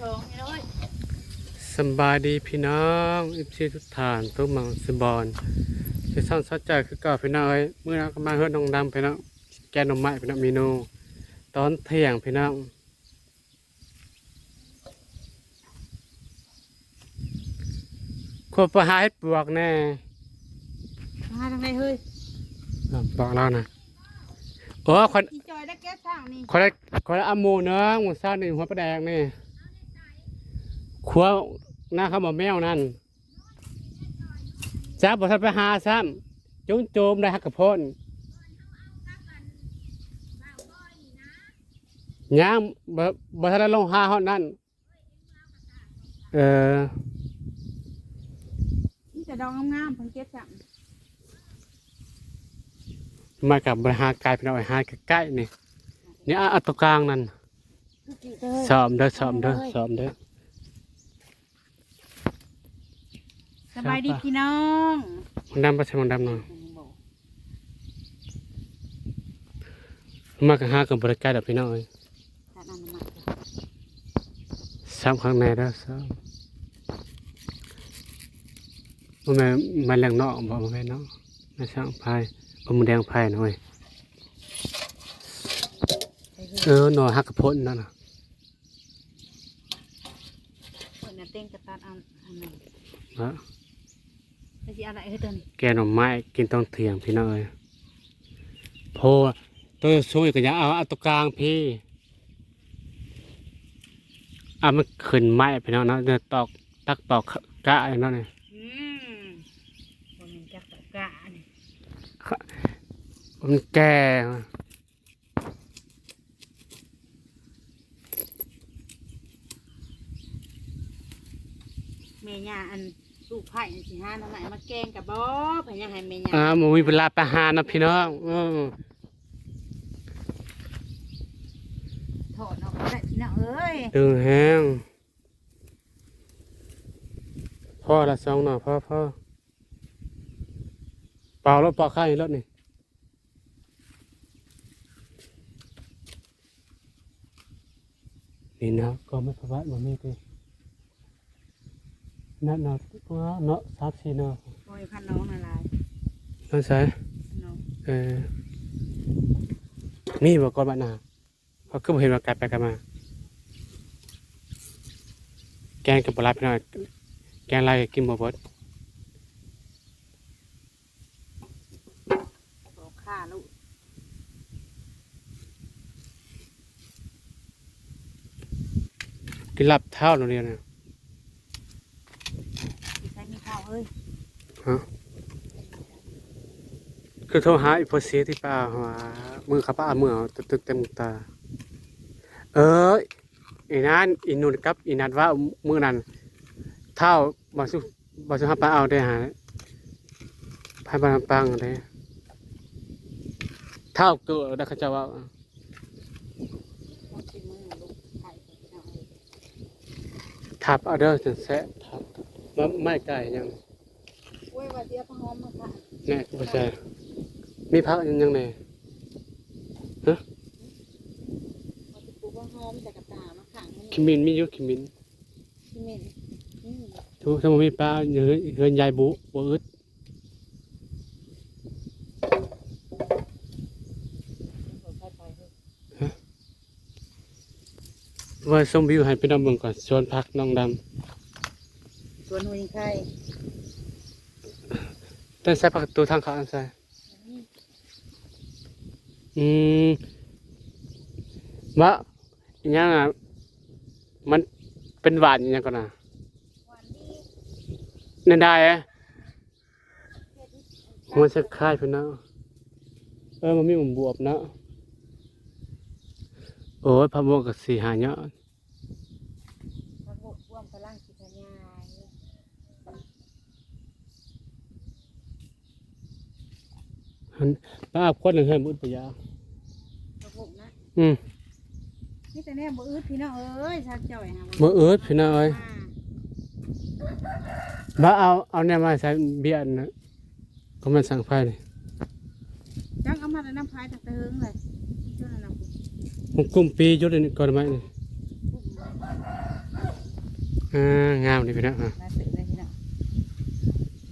ชงนี่เลยสำบายดีพี่น้องอิปซีทุกฐานทุกหมังสบอนที่ซ่อนสัจใจคือเก่าพี่น้องเอ้ยเมื่อเราก็มาเฮือดน้องดำพี่น้องแกงหน่อไม้พี่น้องเมนูตอนเที่ยงพี่น้องควบประหายปลวกแน่มาทางไหนเฮ้ยอะบอกเรานะโอ้คนพี่จอยได้แก้ทางนี่คนละคนละอาหมูเนื้อหมูซ่าหนึ่งหัวปลาแดงนี่ ครัวหน้าข้าวหมอแมวนั่นจ้าบอกท่านไปหาซ้ำจุ้มโจมได้ฮักกระพ่นย่างบ่บ่ทันได้ลงหาฮอดนั่นเออนี่แต่ดองงามๆเพิ่นเก็บสั่งมากับบริหารกายพี่น้องไอ้หาใกล้ๆนี่นี่อะอัตวกลางนั่นเด้อสอบเด้อสอบเด้อสอบเด้อ สบายดีพี่น้องมันดำไปใช่มันดำเนาะมากับหากับบริการแบบพี่น้องเอ้ยตัดน้ำมันซ้ำข้างในแล้วซ้ำมันแม่นมันแรงนอกบอกมันแม่นเนาะไม่ช่างพายเอามือแดงพายหน่อยเออหน่อฮักกระพ้นนั่นน่ะเพิ่นน่ะเต้งกระตัดอันอันนั้นนะไปสิ อะไรเฮ้ยตัวนี้แกหน่อไม้กินต้องเถียงพี่น้องเอ้ยโพตัวสูงอีกก็อยังเอาเอาตัวกลางพี่เอะมันขึ้นไม้พี่น้องเนาะเดี๋ยวตอกตักตอกกะไอ้นั่นนี่อืมบ่แม่นจักตะกะนี่มันแก่แม่ย่าอัน ลูกไผ่อันสิหาน้ำไหนมาแกงกับบ่เพิ่นยังให้แม่ย่าอ่ามันมีเวลาไปหานะพี่น้องอืมถอดออกก็ได้พี่น้องเอ้ยดึงแห้งพ่อละสองหน่อพ่อพ่อเปล่ารถเปล่าข้างอีกรถนี่นี่นะก็ไม่ประวัติมันมีตีนั่ นเนาะตัวเนาะสามสี่เนาะโอ้ยพันน้องน่ะลายนั่นใช่พันน้องเออนี่บอกก่อนบ้านนาเขาคือบ่เห็นว่าไกลไปกันมา แกงกับปลาร้าพี่น้อยแกงอะไรกินบ่เบิดบอกค่าลูกกินลับเท่าโรงเรียนน่ะ สิใช้มีข้าวเอ้ย คือโทรหาอีโพเสียที่ป้าว่ามือเขาป้าเมือเอตึกเต็มตา เอออีนั้นอีนุ่นกับอีนัดว่ามือนั้นเท่าบ่สุบ่สุหาป้าเอาได้หาพายบานปังได้เท่าเกิดได้เขาจะว่าทับเอาเด้อจนแซะทับไม่ไก่ยัง เดี๋ยวพะหอมมาค่ะแน่บ่ใช่มีพักยังยังไงว่าสิปลูกพะหอมใส่กระตามาขังมันคิมินมีอยู่คิมินที่เหม็นอืมทุกสมมุติมีปลาเฮือนเฮือนยายบุบ่อึดเอาไปไปเฮ้ยว่าชมวิวให้พี่น้องเบิ่งก่อนสวนพักน้องดำสวนหัวยิงไข่ ต้นใส่ผักตัวทางเขาอันใส่อืมว่าอหยังอะมันเป็นหวานอหยังก่อนนะหวานดีนั่นได้เอ๊ะเฮ็ดมันจะคล้ายพี่น้องเออมันมีหมุมบวบเนาะโอ้ยพะบวกกับสีหายเนาะโขกร่วมพลังสิขยาย หันป้าอาบคนหนึ่งให้มุดไปยาวพะโขกนะอืมนี่แต่แน่บ่อึดพี่น้องเอ้ยชักจ่อยหามือเอิดพี่น้องเอ้ยมาบ้าเอาเอาเนี่ยมาใส่เบียร์นะก็มันสั่งไฟนี่จังเอามาแล้วน้ำพายตั้งแต่เฮิงเลยเจ้านั่นน่ะมันกุ้มปีอยุดอันนี้ก่อนไหมนี่ปุ๊บเอองามดีพี่น้องอะน่าตื่นเลยพี่น้อง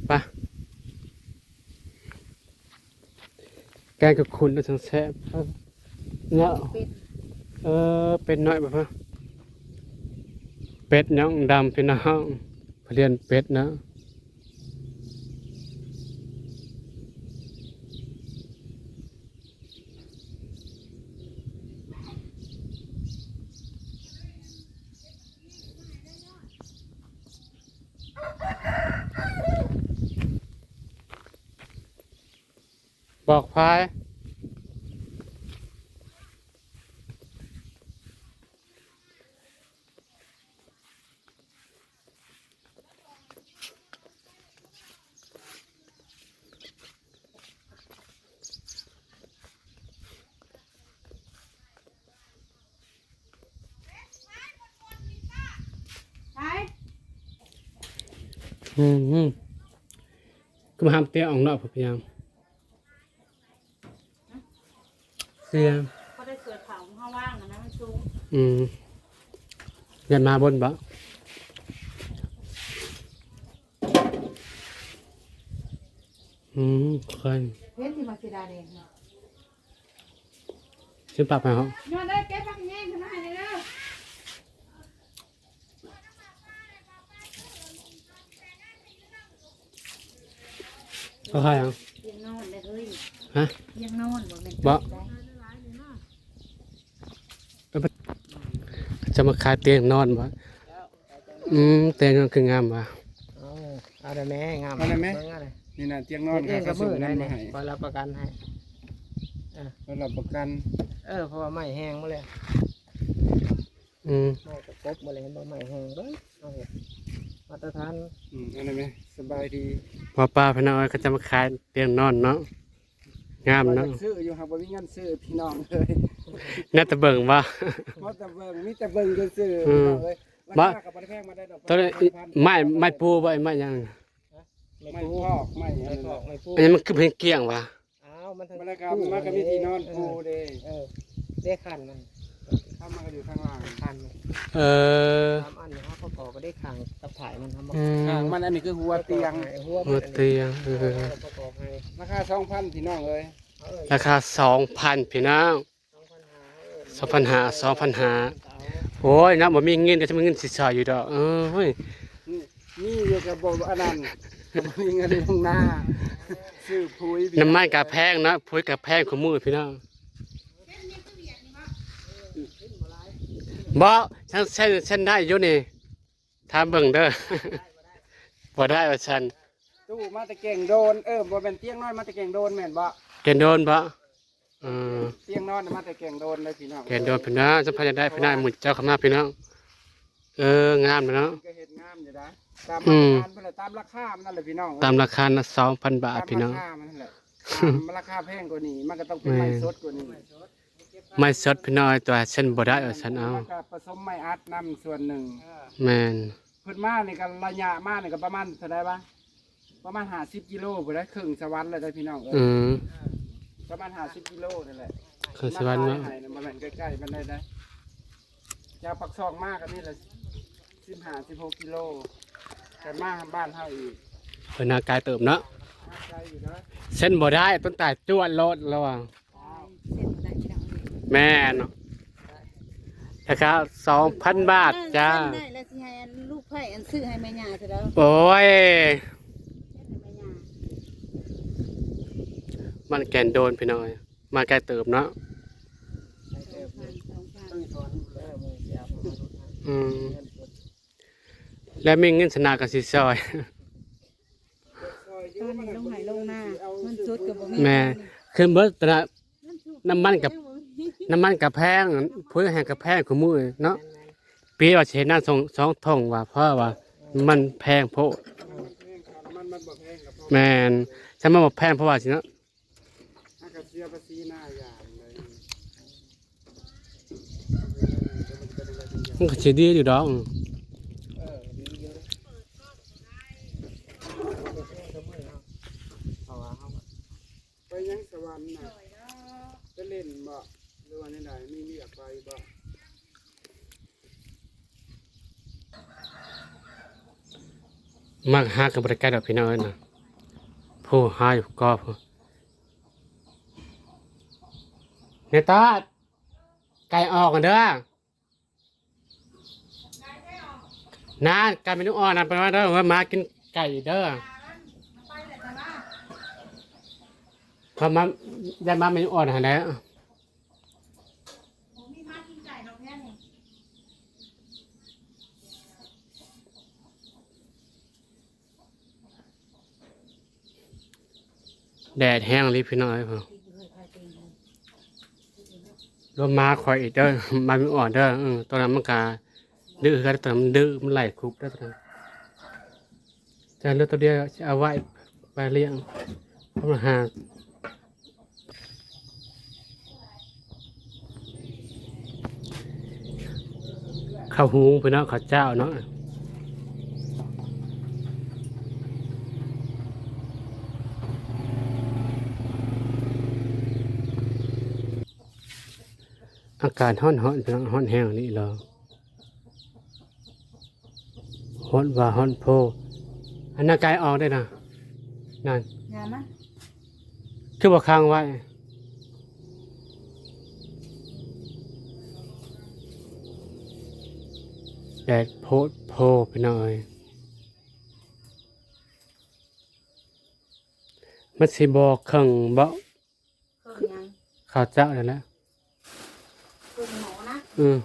ไป แกงกับคุณแล้วทั้งแซ่บเนาะเออเป็ดน้อยบ่ฮะเป็ดน้องดำเป็นน้องเรียนเป็ดนะ อกพายใช่อืมอืมก็มาทำเตี้ยออกนอกพยายาม เสียเขาได้เกิดเผาข้างว่างนะนะมันสูงอืมยันมาบนบ่อืมเคยเห็นที่มาสีดาแดงเนาะชื่อปรับไหมครับย้อนได้แก้ปักแง่งขึ้นมาเลยเด้อเขาใครอะยังนอนเลยเฮ้ยฮะยังนอนบ่แม่นบ่ได้ จะมาขายเตียงนอนบ่อืมเตียงนอนคืองามบ่เอาเอาได้แม่งามเอาได้ไหมบิ่งเอาเลยนี่นะเตียงนอนเฮ็ดเองกับมือได้ได้มาให้คอยรับประกันให้สำหรับประกันเออเพราะว่าไม้แห้งมาเลยอืมไม้กระกบมาเลยเห็นบ่ไม้แห้งเด้อเอาเห็ดมาตรฐานอืมเอันนั้ไหมสบายดีพอป้าพี่น้อยเขาจะมาขายเตียงนอนเนาะงามว่าเนาะซื้ออยู่ครับบ่มีเงินซื้อพี่น้องเลย น่าจะเบิ่งว่าเพราะแต่เบิ่งมีแต่เบิ่งจนซื้ออืพี่มน้องเลยราบ่คากับบ่ได้แพงมาได้ดอกตอนนี้พันไม้ไม้ปูบ่ไอ้ไม้หยังไม่พอกไม่ไม้อันพนั้อนกไม้ปูอันนี้มันคือเพลงเกี้ยงว่ะอ้าวมันทั้งมันแล้วก็มันก็มีที่นอนปูเด้เออเด้ขันมันทำมาก็อยู่ข้างล่างขันมันเออตามอันนี้เขาประกอบก็ได้ขังกับถ่ายมันทำมาอืมข้างมันอันนี้คือหัวเตียงหัวหัวเตียงเออประกอบให้ราคา2,000พี่น้องเอ้ยเอาเลยราคาสองพันพี่น้อง สองพันห้าเออสองพันห้าสองพันห้าโอ้ยนะบ่มีเงินก็จะมีเงินสิซอยอยู่ดอกเออเฮ้ยนี่นี่อยู่กับบ่อันนั้นก็บ่มีเงินลงหน้าซื้อปุ๋ยพี่น้ำมันกับแพงนะพุ้ยกับแพงของมือพี่น้องบ่ฉันเส้นเส้นได้อยู่นี่ถามเบิ่งเด้อบ่ได้ว่าฉันตู้มาแตะเก่งโดนเออบ่เป็นเตียงนอนมาแตะเก่งโดนแม่นบ่เกณฑ์โดนบ่เออเตียงนอนน่ะมาแตะเก่งโดนเลยพี่น้องเกณฑ์โดนพี่น้องสัมพันธ์จะได้พี่น้องหมุนเจ้าคำนาพี่น้องเอองามเลยเนาะ ก็เฮ็ดงามอยู่นะตามอืมามตรฐานเพิ่นแหละตามราคามันนั่นแหละพี่น้องตามราคานะสองพันบาทพี่น้อง ตามราคามันนั่นแหละตามราคาแพงกว่านี้มันก็ต้องเป็นไม้สดกว่านี้ไม่สดพี่น้อยตัวฉันบ่ได้ว่าฉันเอามันก็ผสมไม้อัดนํส่วนหนึ่ง แม่นเพิ่นมานี่ก็ระยะมานี่ก็ประมาณเท่าใดวะประมาณ50กิโลบ่ได้ครึ่งสวรรค์เลยได้อพี่น้องเอ้ยอืม ประมาณ50กิโลนั่นแหละคือสวรรค์มาเนาะขายให้มันแม่นใกล้ๆมันได้ได้ยาวปักซองมากกันนี่แหละ15 16กิโลแต่มาบ้านเฮาอีกเพิ่นหน้ากายเติมเนาะมาไกลอยู่นะเส้นบ่ได้ต้นตายจวดรถแล้วอะเส้นได้พี่น้องเลยแม่นราคาสองพันบาทจ้าเส้นได้แล้วสิให้อันลูกไผ่อันซื้อให้แม่ย่าซะแล้วโอ้ย ให้แม่ย่า มันแกนโดนพี่น้อย มาไกลเติมเนาะสองพันสองพันต้องสอนเออมือเสียบมาดูทางอืมเงินสดแล้วมีเงินสนากับสิซอย ตอนนี้ลงไหลงหน้ามันสุดกับบ่มีแม่ขึ้นเบิดตนะมันสุดน้ำมันกับน้ำมันกับแพงพุ้ยแห่งกับแพงของมือเนาะปีว่าเชนนั่นสองสองทองว่าเพราะว่ามันแพงโพดมันมันบ่แพงกับพ่อแมนฉันมาบอกแพงเพราะว่าสิเนาะถ้ากับเสียภาษีหน้าอย่างเลยมันก็สิดีอยู่ดอกเออดีอยู่นะเอาว่าเอาว่าไปยังสวรรค์น่ะไปเล่นบ่หรือว่าไหนๆมีเรียกไปบ่มักหากับบริการดอกพี่น้องเอ้ยนะผู้หาอยู่ก็ผู้ เนตาไก่ออกกันเด้อนะไก่เป็นลูกอ่อนนะเป็นว่าเด้อว่ามากินไก่เด้อพอมาได้มาเป็นลูกอ่อนหันแล้วแดดแห้งรีบพี่น้อยพอ รวมมาคอยอีกเด้อมาไม่อนเด้อตอนนั้นมันกาดื้อกันตอนนั้นมันดื้อมันไหลคุบได้ตอนนั้นจะเลือกตัวเดียวจะเอาไว้ไปเลี้ยงเพราะมันหาข้าวหุงพี่น้องข้าวเจ้าเนาะากาศฮ้อนๆพี่น้องฮ้อนแห้งนี่เหรอฮ้อนว่าฮ้อนโพอันน่ากายออกได้นะนั่นงามมั้ยคือบอกค้างไว้แดดโพดโพไปหน่อยมันสิบอกเครื่องบ่เครื่องยังข้าวเจ้านั่นแหละเครื่องหม อืม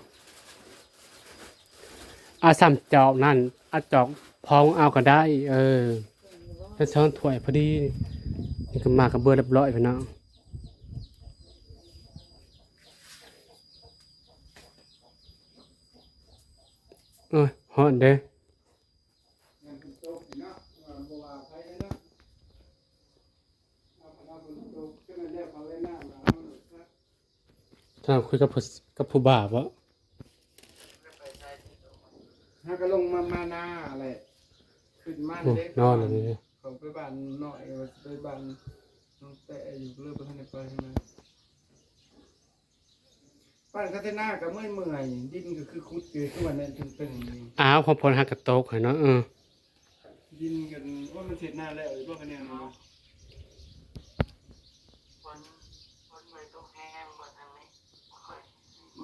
อาสามจอกนั่นอาจอกพองเอาก็ได้ เออถ้าช้อนถ้วยพอดีนี่ก็มากับเบอร์เรียบร้อยพี่น้องโอ้ยฮอนเด้ ยังเป็นโต๊ะเนาะว่าบ่ว่าใครเลยเนาะเอาพนักงานโต๊ะขึ้นมาเรียกเขาไว้หน้ามาเอาเลยครับ ถ้าคุยกับผู้กับผู้บ่าววะถ้าก็ลงมามาหน้าอะไรขึ้นมาโอ้เด็กนอนเลยนี่เขาไปบ้านหน่อยว่าไปบ้านน้องแต่อยู่เรื่อยไปทางไหนไปทางไหนบ้านคาเทน่าก็เมื่อยเมื่อยดินก็คือคุดเกยขึ้นมาเนี่ยตึงๆนี่อ้าวพอพลหักกระโตกให้เนาะเออดินกันว่ามันเสร็จหน้าแล้วหรือว่าคะแนนเนาะมัน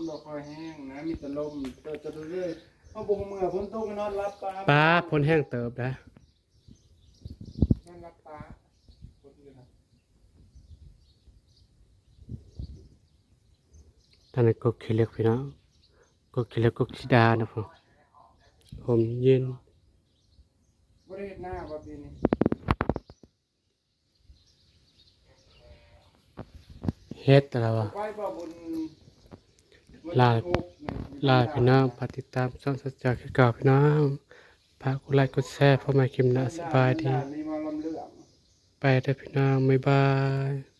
บอกคอยแห้งนะ มีแต่ลมเจอจะเรื่อยๆเพราะบุกเมื่อฝนตกก็นอนรับปลาป้าพลแห้งเติบนะนอนรับปลาคนอื่นนะท่านนก็ขี้เล็กพี่น้องก็ขี้เล็กก็ขี้ดานะพ่อผมเย็นบริเวณหน้าว่าปีนี้เฮ็ดแต่ละวะไปบ่บุญ ลาลาพี่น้องปฏิดตามช่องสัจจะคือเก่าพี่น้องฝากกดไลค์กดแชร์เพราะมาคิมนาสบายดี ไปเด้อพี่น้องไม่บาย